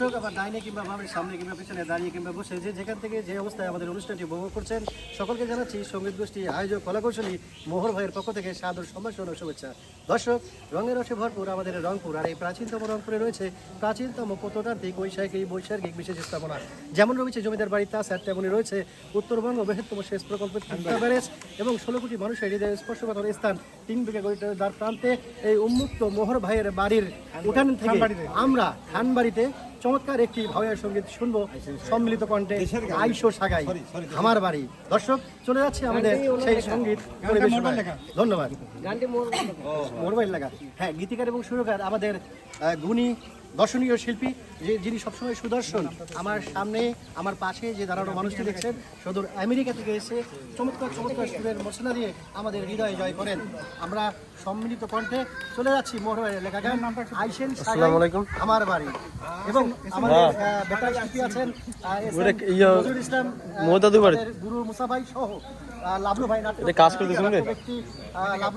দর্শক আবার ডাইনে কিংবা বামের সামনে কিংবা পিছনে দাঁড়িয়ে কিংবা বসে যে যেখান থেকে যে অবস্থায় আমাদের অনুষ্ঠানটি উপভোগ করছেন সকলকে জানাচ্ছি সংগীত গোষ্ঠী আয়োজক কলাকৌশলী মোহর ভাইয়ের পক্ষ থেকে সাদর সম্ভাষণ ও শুভেচ্ছা। দর্শক রঙের রসে ভরপুর আমাদের রংপুর আর এই প্রাচীনতম রংপুরে রয়েছে প্রাচীনতম প্রত্নতান্ত্রিক ঐশাহিক বৈশাখিক বিশেষ স্থাপনা। যেমন রয়েছে জমিদার বাড়ি তাছাড়া তেমনই রয়েছে উত্তরবঙ্গ বৃহত্তম শেষ প্রকল্প ব্যারেজ এবং ষোলো কোটি মানুষের হৃদয়ে স্পর্শকাতর স্থান। তিন বিঘা দ্বার প্রান্তে এই উন্মুক্ত মোহর ভাইয়ের বাড়ির উঠান থেকে আমরা খানবাড়িতে চমৎকার একটি ভাওয়ার সংগীত শুনব। সম্মিলিত কণ্ঠে আইসো সাগাই আমার বাড়ি। দর্শক চলে যাচ্ছে আমাদের সেই সংগীত ধন্যবাদ। গানটি মোরবাইল লাগা হ্যাঁ গীতিকার এবং সুরকার আমাদের গুণী দর্শনীয় শিল্পী যে যিনি সবসময় সুদর্শন আমার সামনে আমার পাশে যে দাঁড়ানো মানুষটি দেখছেন সদূর আমেরিকা থেকে এসে চমৎকার চমৎকার সুরের মশলা দিয়ে আমাদের হৃদয় জয় করেন। আমরা সম্মিলিত কণ্ঠে চলে যাচ্ছি মোহরের লেখা গান আইসেন আমার বাড়ি। এবং আমাদের আহ, বেটার শিল্পী আছেন নজরুল ইসলাম গুরু মুসা ভাই সহ আহ, ভাই নাট্য কাজ করতেছেন রে? ব্যক্তি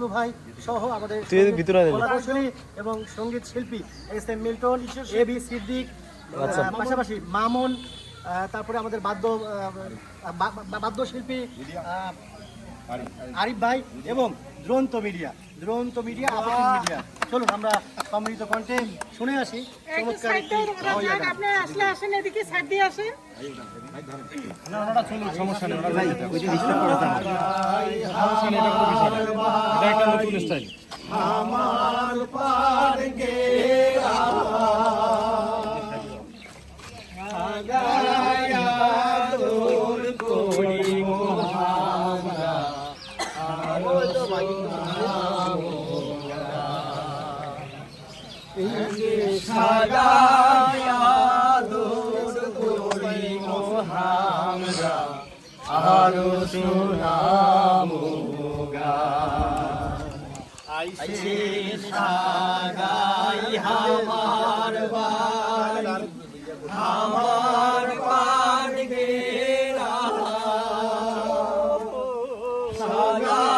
ভাই সহ আমাদের ভিতরে। কলাকৌশলী এবং সংগীত শিল্পী S M Milton A B Siddique আচ্ছা। পাশাপাশি মামুন আহ, তারপরে আমাদের বাদ্য বাদ্যশিল্পী আহ, আরিফ ভাই এবং দ্রন্ত মিডিয়া দ্রন্ত মিডিয়া আপাতিন মিডিয়া চলুন আমরা সম্মিলিত কণ্ঠে শুনে আসি। একটু সাগায়া দূর করি মোহামরা আরও সুনামো গা আইসে সাগাই হামার বাড়ি হামার বাড়ি গেরা সাগাই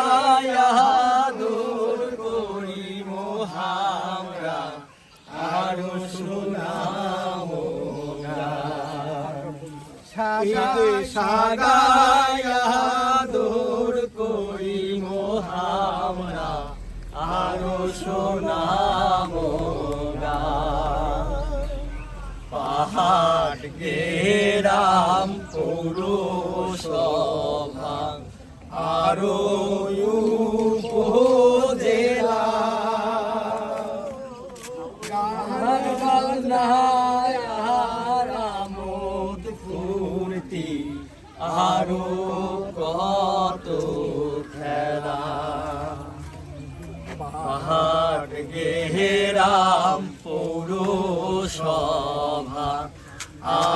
সাগায়া দূর করি মোহামরা আরও সোনাম পাহাড় গেরাম পুরুষ আরও জেলা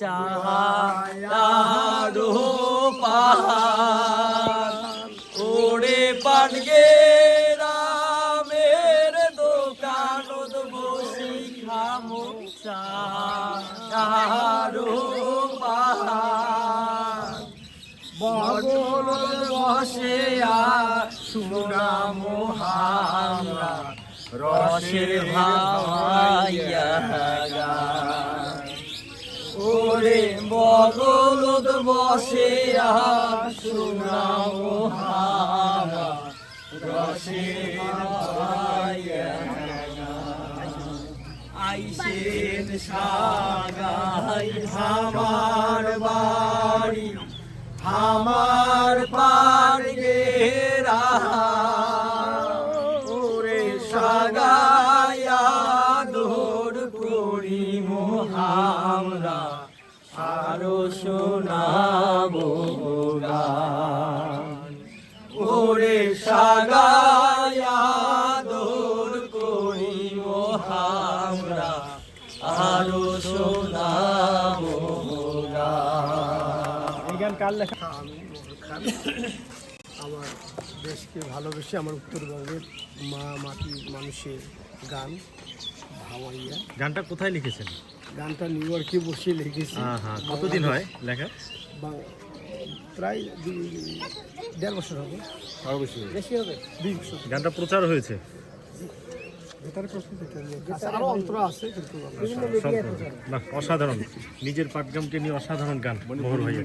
চাহারো পাহাড় ওরে পারগে রামের দোকানত বসি খামো চাহারো পাহাড় বগল বসে আর সুনাম হামরা রসের ভাইয়া ওরে বদলত বসে সুনাম হারা রসে আইসেন সাগাই আমার বাড়ি আমার পার আরও শোনাবো গান। ওরে সাগায়া দোর করি মোহামরা আরও শোনাবো গান। এই লেখা? আমার দেশকে ভালোবেসে আমার উত্তরবঙ্গের মা মাটি মানুষের গান ভাওয়াইয়া। গানটা কোথায় লিখেছেন? গানটা নিউ ইয়র্কে বসে লিখেছি। হ্যাঁ হ্যাঁ কতদিন হয় লেখা? প্রায় দেড় বছর হবে। আরও বেশি বেশি হবে দুই বছর। গানটা প্রচার হয়েছে? ভেতরে প্রশ্ন দিতে হবে। আরও অন্তর আছে কিন্তু বিভিন্ন সব- বাহ, অসাধারণ। নিজের পাটগ্রামকে নিয়ে অসাধারণ গান মোহর ভাইয়ের